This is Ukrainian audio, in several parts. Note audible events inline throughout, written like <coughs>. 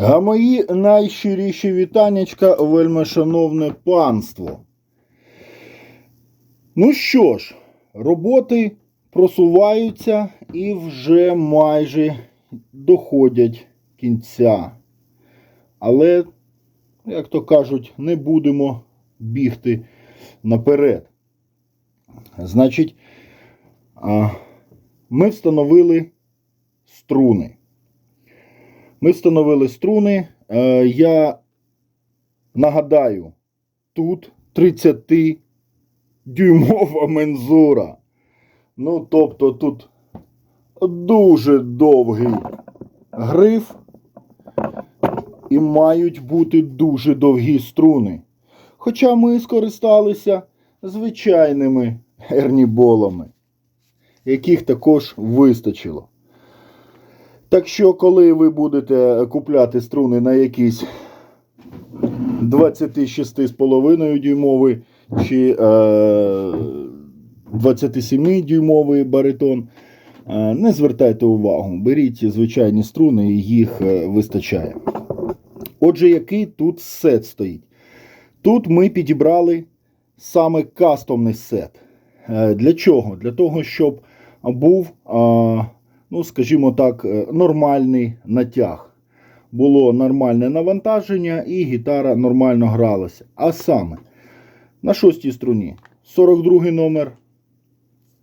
А мої найщиріші вітаннячка, вельмишановне панство. Ну що ж, роботи просуваються і вже майже доходять кінця. Але, як то кажуть, не будемо бігти наперед. Значить, ми встановили струни. Ми встановили струни. Е, Я нагадаю, тут 30 дюймова мензура. Ну, тобто тут дуже довгий гриф і мають бути дуже довгі струни. Хоча ми скористалися звичайними ерніболами, яких також вистачило. Так що, коли ви будете купляти струни на якісь 26,5 дюймовий чи е, 27-дюймовий баритон, е, не звертайте увагу, беріть звичайні струни, і їх е, вистачає. Отже, який тут сет стоїть? Тут ми підібрали саме кастомний сет. Е, Для чого? Для того, щоб був, а, ну, скажімо так, е, нормальний натяг. Було нормальне навантаження і гітара нормально гралася. А саме на шостій струні 42 номер,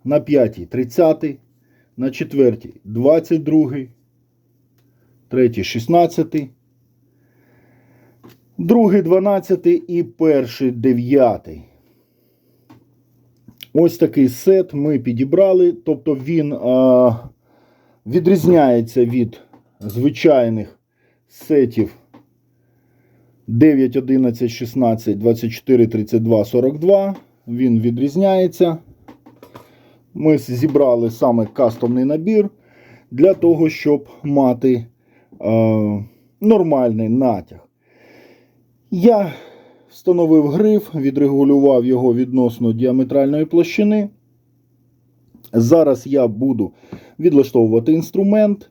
на п'ятій 30, на четвертій 22, третій 16, другий 12 і перший 9. Ось такий сет ми підібрали, тобто він а, відрізняється від звичайних сетів 9, 11, 16, 24, 32, 42. Він відрізняється. Ми зібрали саме кастомний набір для того, щоб мати а, нормальний натяг. Я встановив гриф, відрегулював його відносно діаметральної площини. Зараз я буду відлаштовувати інструмент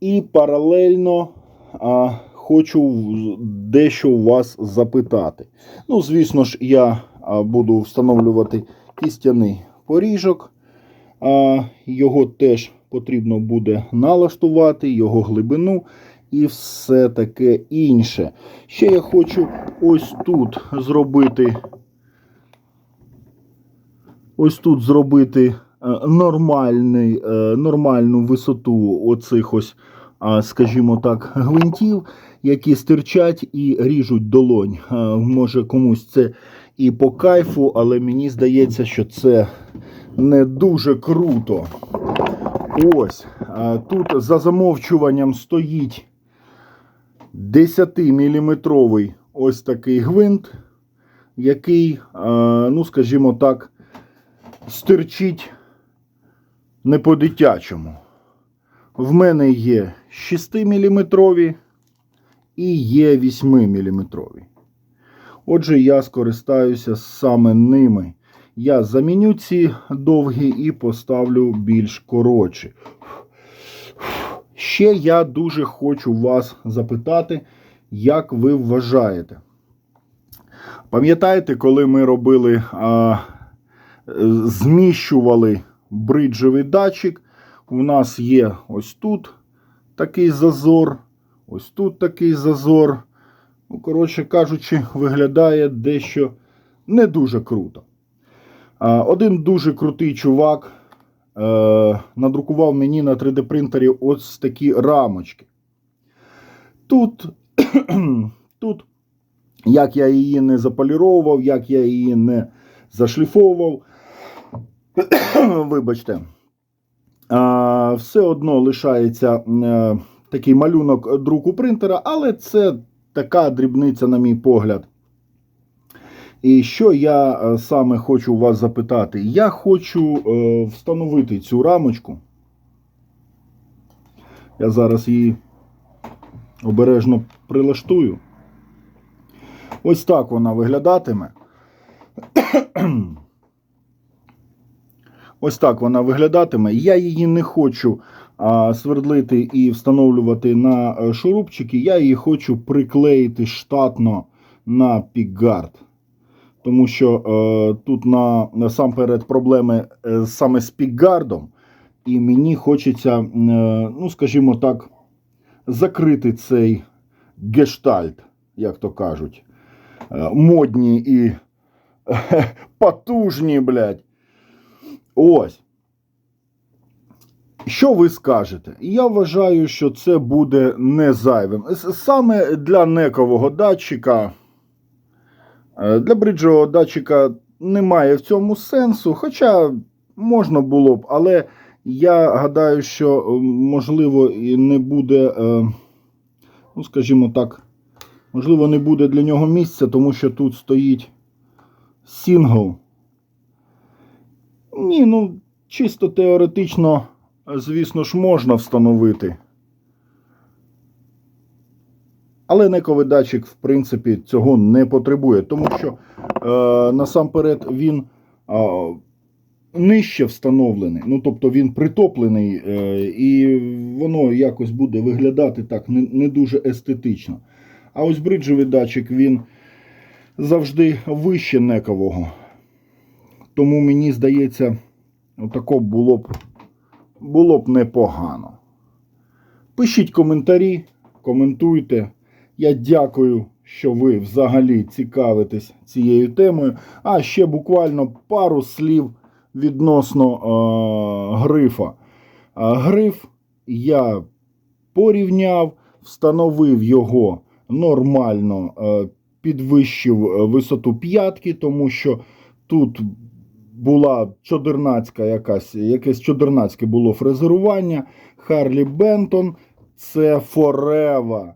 і паралельно а, хочу дещо вас запитати. Ну, звісно ж, я буду встановлювати кістяний поріжок. А, його теж потрібно буде налаштувати, його глибину і все таке інше. Ще я хочу ось тут зробити. Ось тут зробити нормальний, е, нормальну висоту оцих ось, скажімо так, гвинтів, які стирчать і ріжуть долонь. Е, Може комусь це і по кайфу, але мені здається, що це не дуже круто. Ось е, тут за замовчуванням стоїть 10-мм ось такий гвинт, який, е, ну, скажімо так, стирчить не по-дитячому. В мене є 6-мм і є 8-мм. Отже, я скористаюся саме ними. Я заміню ці довгі і поставлю більш коротші. Ще я дуже хочу вас запитати, як ви вважаєте. Пам'ятаєте, коли ми робили, а, е, зміщували бриджевий датчик, у нас є ось тут такий зазор, ось тут такий зазор. Ну, коротше кажучи, виглядає дещо не дуже круто. Один дуже крутий чувак е, надрукував мені на 3D принтері ось такі рамочки. Тут, <clears throat> тут, як я її не заполіровував, як я її не зашліфовував, <coughs> вибачте, все одно лишається е, такий малюнок друку принтера, але це така дрібниця, на мій погляд. І що я е, саме хочу вас запитати? Я хочу е, встановити цю рамочку. Я зараз її обережно прилаштую. Ось так вона виглядатиме. Ось так вона виглядатиме. Я її не хочу а, свердлити і встановлювати на е, шурупчики. Я її хочу приклеїти штатно на пікгард. Тому що е, тут на, насамперед проблеми е, саме з пікгардом. І мені хочеться, е, ну скажімо так, закрити цей гештальт, як то кажуть. Е, модні і <laughs> потужні, блядь. Ось. Що ви скажете? Я вважаю, що це буде не зайвим. Саме для некового датчика, е, для бриджового датчика немає в цьому сенсу, хоча можна було б, але я гадаю, що е, можливо і не буде, е, ну скажімо так, можливо, не буде для нього місця, тому що тут стоїть сингл. Ні, ну чисто теоретично, звісно ж, можна встановити. Але нековий датчик, в принципі, цього не потребує, тому що е, насамперед він е, нижче встановлений, ну тобто він притоплений, е, і воно якось буде виглядати так не, не дуже естетично. А ось бриджовий датчик він завжди вище некового. Тому мені здається, отако було б, було б непогано. Пишіть коментарі, коментуйте. Я дякую, що ви взагалі цікавитесь цією темою. А ще буквально пару слів відносно е, грифа. Гриф я порівняв, встановив його нормально, підвищив е, висоту п'ятки, тому що тут була чодернацька якась, якесь чодернацьке було фрезерування. Харлі Бентон це Форева.